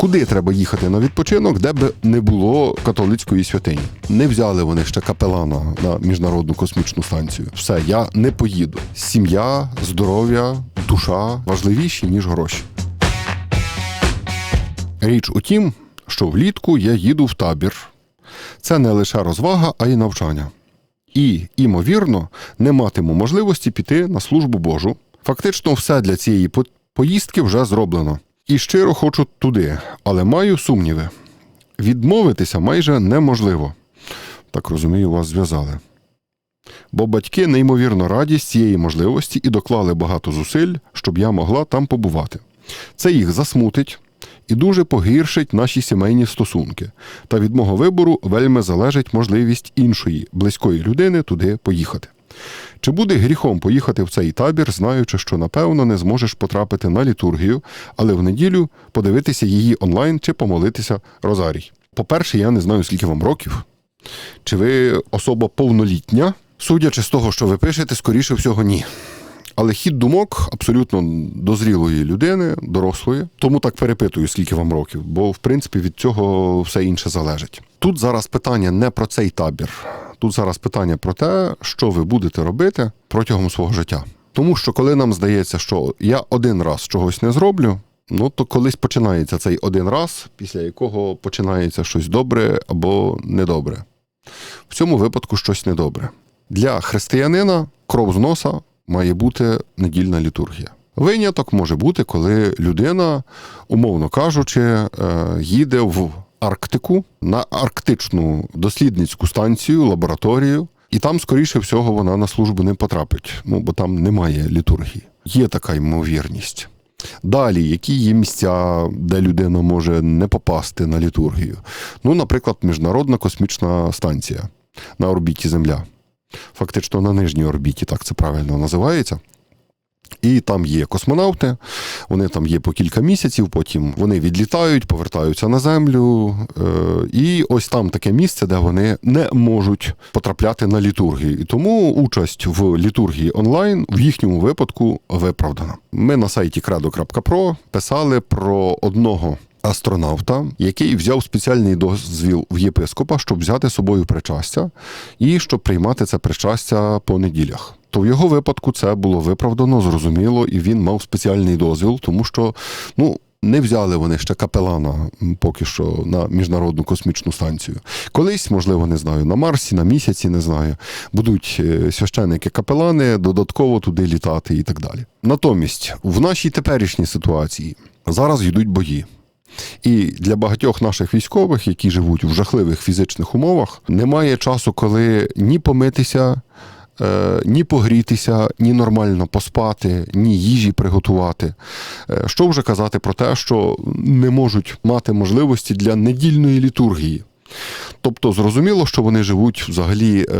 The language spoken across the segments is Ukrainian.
Куди треба їхати на відпочинок, де б не було католицької святині? Не взяли вони ще капелана на міжнародну космічну станцію. Все, я не поїду. Сім'я, здоров'я, душа важливіші ніж гроші. Річ у тім, що влітку я їду в табір. Це не лише розвага, а й навчання. І, імовірно, не матиму можливості піти на службу Божу. Фактично, все для цієї поїздки вже зроблено. І щиро хочу туди, але маю сумніви. Відмовитися майже неможливо. Так розумію, вас зв'язали. Бо батьки неймовірно раді з цієї можливості і доклали багато зусиль, щоб я могла там побувати. Це їх засмутить і дуже погіршить наші сімейні стосунки. Та від мого вибору вельми залежить можливість іншої близької людини туди поїхати. Чи буде гріхом поїхати в цей табір, знаючи, що напевно не зможеш потрапити на літургію, але в неділю подивитися її онлайн чи помолитися Розарій? По-перше, я не знаю, скільки вам років. Чи ви особа повнолітня? Судячи з того, що ви пишете, скоріше всього, ні. Але хід думок абсолютно дозрілої людини, дорослої, тому так перепитую, скільки вам років, бо в принципі від цього все інше залежить. Тут зараз питання не про цей табір, тут зараз питання про те, що ви будете робити протягом свого життя. Тому що коли нам здається, що я один раз чогось не зроблю, ну то колись починається цей один раз, після якого починається щось добре або недобре. В цьому випадку щось недобре. Для християнина кров з носа має бути недільна літургія. Виняток може бути, коли людина, умовно кажучи, е, їде в Арктику на арктичну дослідницьку станцію, лабораторію, і там, скоріше всього, вона на службу не потрапить, ну бо там немає літургії. Є така ймовірність. Далі, які є місця, де людина може не попасти на літургію? Ну, наприклад, Міжнародна космічна станція на орбіті Земля. Фактично на нижній орбіті, так це правильно називається. І там є космонавти, вони там є по кілька місяців, потім вони відлітають, повертаються на землю. Е, і ось там таке місце, де вони не можуть потрапляти на літургію. І тому участь в літургії онлайн в їхньому випадку виправдана. Ми на сайті credo.pro писали про одного. Астронавта, який взяв спеціальний дозвіл в єпископа, щоб взяти з собою причастя і щоб приймати це причастя по неділях. То в його випадку це було виправдано, зрозуміло, і він мав спеціальний дозвіл, тому що ну. Не взяли вони ще капелана поки що на міжнародну космічну станцію. Колись, можливо, не знаю, на Марсі, на місяці, не знаю, будуть е, священники-капелани додатково туди літати і так далі. Натомість, в нашій теперішній ситуації зараз йдуть бої. І для багатьох наших військових, які живуть в жахливих фізичних умовах, немає часу, коли ні помитися, е, ні погрітися, ні нормально поспати, ні їжі приготувати. Е, Що вже казати про те, що не можуть мати можливості для недільної літургії. Тобто зрозуміло, що вони живуть взагалі е,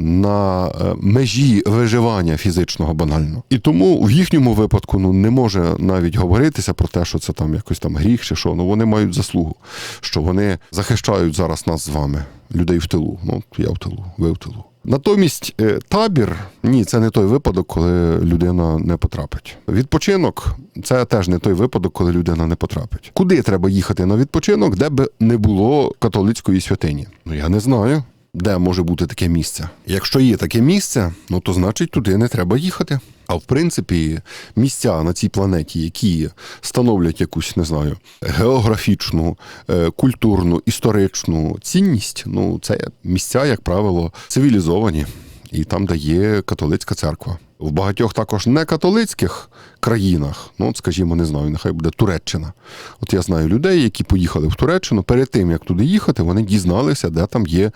на е, межі виживання фізичного банально. І тому в їхньому випадку ну, не може навіть говоритися про те, що це там якось там гріх чи що. Ну вони мають заслугу, що вони захищають зараз нас з вами, людей в тилу. Ну, я в тилу, ви в тилу. Натомість е, табір ні, це не той випадок, коли людина не потрапить. Відпочинок це теж не той випадок, коли людина не потрапить. Куди треба їхати на відпочинок, де б не було католицької святині? Ну я не знаю. Де може бути таке місце? Якщо є таке місце, ну то значить туди не треба їхати. А в принципі, місця на цій планеті, які становлять якусь, не знаю, географічну, е, культурну, історичну цінність, ну це місця, як правило, цивілізовані, і там, де є католицька церква. В багатьох також не католицьких країнах, ну, скажімо, не знаю, нехай буде Туреччина. От я знаю людей, які поїхали в Туреччину. Перед тим як туди їхати, вони дізналися, де там є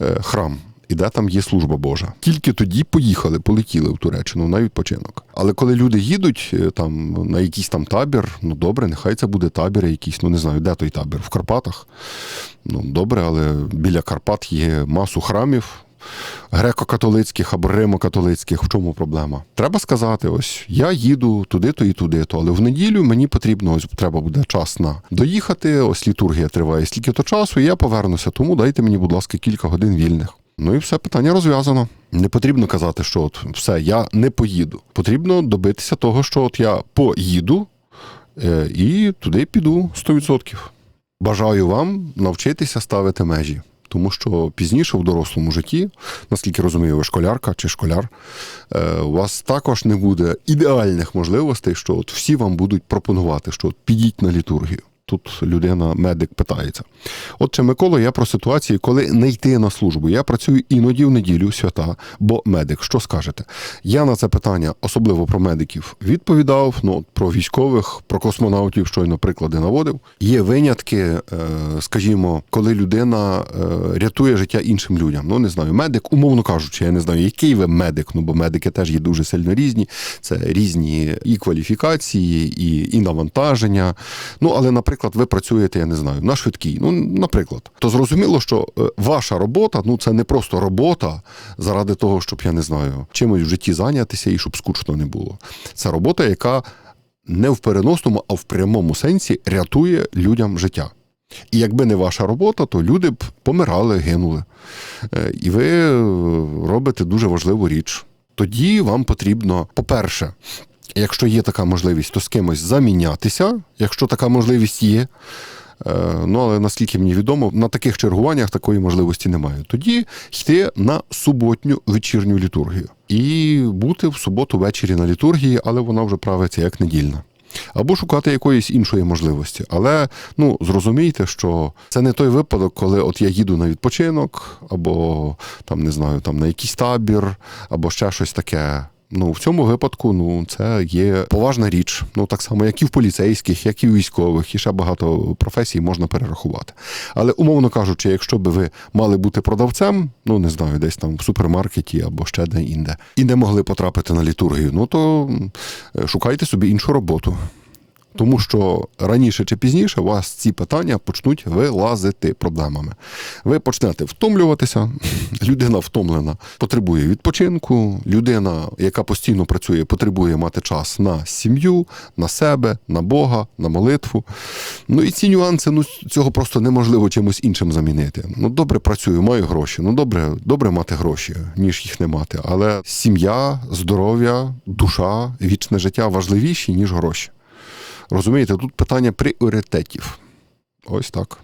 е, храм. І де там є служба Божа. Тільки тоді поїхали, полетіли в Туреччину на відпочинок. Але коли люди їдуть е, там на якийсь там табір, ну добре, нехай це буде табір якийсь, ну не знаю, де той табір? В Карпатах. Ну добре, але біля Карпат є масу храмів. Греко-католицьких або римо-католицьких, в чому проблема? Треба сказати: ось я їду туди-то і туди-то, але в неділю мені потрібно ось треба буде час на доїхати. Ось літургія триває стільки то часу, і я повернуся. Тому дайте мені, будь ласка, кілька годин вільних. Ну і все питання розв'язано. Не потрібно казати, що от все, я не поїду. Потрібно добитися того, що от я поїду. Е, І туди піду 100%. Бажаю вам навчитися ставити межі. Тому що пізніше в дорослому житті, наскільки розумію, ви школярка чи школяр, е, у вас також не буде ідеальних можливостей, що от всі вам будуть пропонувати, що от підіть на літургію. Тут людина, медик питається. Отже, Микола, я про ситуації, коли не йти на службу. Я працюю іноді в неділю свята, бо медик. Що скажете? Я на це питання, особливо про медиків, відповідав. Ну, про військових, про космонавтів, щойно приклади наводив. Є винятки, е, скажімо, коли людина е, рятує життя іншим людям. Ну не знаю, медик, умовно кажучи, я не знаю, який ви медик. Ну бо медики теж є дуже сильно різні. Це різні і кваліфікації, і, і навантаження. Ну але, наприклад, ви працюєте, я не знаю, на швидкій. Ну, наприклад, то зрозуміло, що е, ваша робота, ну це не просто робота заради того, щоб я не знаю, чимось в житті зайнятися і щоб скучно не було. Це робота, яка не в переносному, а в прямому сенсі рятує людям життя. І якби не ваша робота, то люди б помирали, гинули. Е, І ви е, робите дуже важливу річ. Тоді вам потрібно, по-перше, якщо є така можливість, то з кимось замінятися, якщо така можливість є. Е, Ну, але наскільки мені відомо, на таких чергуваннях такої можливості немає. Тоді йти на суботню вечірню літургію і бути в суботу ввечері на літургії, але вона вже правиться як недільна. Або шукати якоїсь іншої можливості. Але ну зрозумійте, що це не той випадок, коли от я їду на відпочинок, або там не знаю, там на якийсь табір, або ще щось таке. Ну, в цьому випадку ну, це є поважна річ. Ну, так само, як і в поліцейських, як і в військових, і ще багато професій можна перерахувати. Але, умовно кажучи, якщо би ви мали бути продавцем, ну не знаю, десь там в супермаркеті або ще де-інде, і не могли потрапити на літургію, ну то шукайте собі іншу роботу. Тому що раніше чи пізніше у вас ці питання почнуть вилазити проблемами. Ви почнете втомлюватися, людина втомлена, потребує відпочинку, людина, яка постійно працює, потребує мати час на сім'ю, на себе, на Бога, на молитву. Ну і ці нюанси, ну цього просто неможливо чимось іншим замінити. Ну добре працюю, маю гроші. Ну добре, добре мати гроші, ніж їх не мати. Але сім'я, здоров'я, душа, вічне життя важливіші, ніж гроші. Розумієте, тут питання пріоритетів. Ось так.